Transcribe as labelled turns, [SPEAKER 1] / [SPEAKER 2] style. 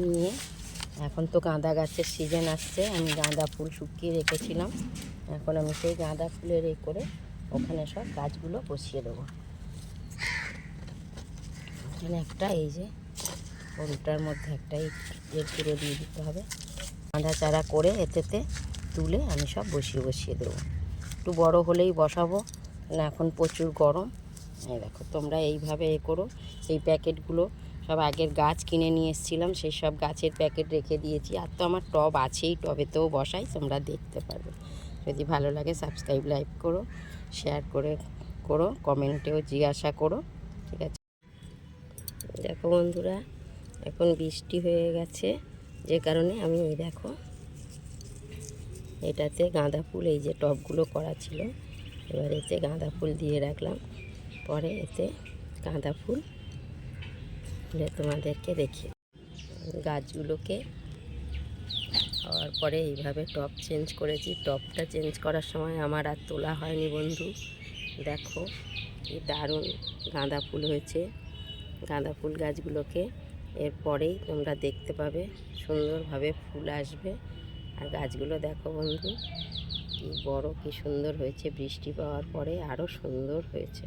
[SPEAKER 1] নিয়ে। এখন তো গাঁদা গাছের সিজন আসছে, আমি গাঁদা ফুল শুকিয়ে রেখেছিলাম। এখন আমি সেই গাঁদা ফুলের এ করে ওখানে সব গাছগুলো বসিয়ে দেবো। এখানে একটা, এই যে গরুটার মধ্যে একটা এর পুরো দিয়ে দিতে হবে। গাঁদা চারা করে এতেতে তুলে আমি সব বসিয়ে বসিয়ে দেবো। একটু বড় হলেই বসাবো এখন প্রচুর গরম। দেখো, তোমরা এইভাবে এ করো। এই প্যাকেটগুলো সব আগের গাছ কিনে নিয়ে এসেছিলাম, সেই সব গাছের প্যাকেট রেখে দিয়েছি। আর তো আমার টব আছেই, টবেতেও বসাই, তোমরা দেখতে পারবে। যদি ভালো লাগে সাবস্ক্রাইব, লাইক করো, শেয়ার করে করো, কমেন্টেও জিজ্ঞাসা করো, ঠিক আছে? দেখো বন্ধুরা, এখন বৃষ্টি হয়ে গেছে, যে কারণে আমি এই দেখো, এটাতে গাঁদা ফুল, এই যে টবগুলো করা ছিল, এবার এতে গাঁদা ফুল দিয়ে রাখলাম, পরে এতে গাঁদা ফুল ফুলে তোমাদেরকে দেখি গাছগুলোকে হওয়ার পরে এইভাবে টপ চেঞ্জ করেছি। টপটা চেঞ্জ করার সময় আমার আর তোলা হয়নি বন্ধু। দেখো কি দারুণ গাঁদা ফুল হয়েছে। গাঁদা ফুল গাছগুলোকে এরপরেই তোমরা দেখতে পাবে, সুন্দরভাবে ফুল আসবে। আর গাছগুলো দেখো বন্ধু, কি বড়, কি সুন্দর হয়েছে। বৃষ্টি পাওয়ার পরে আরও সুন্দর হয়েছে।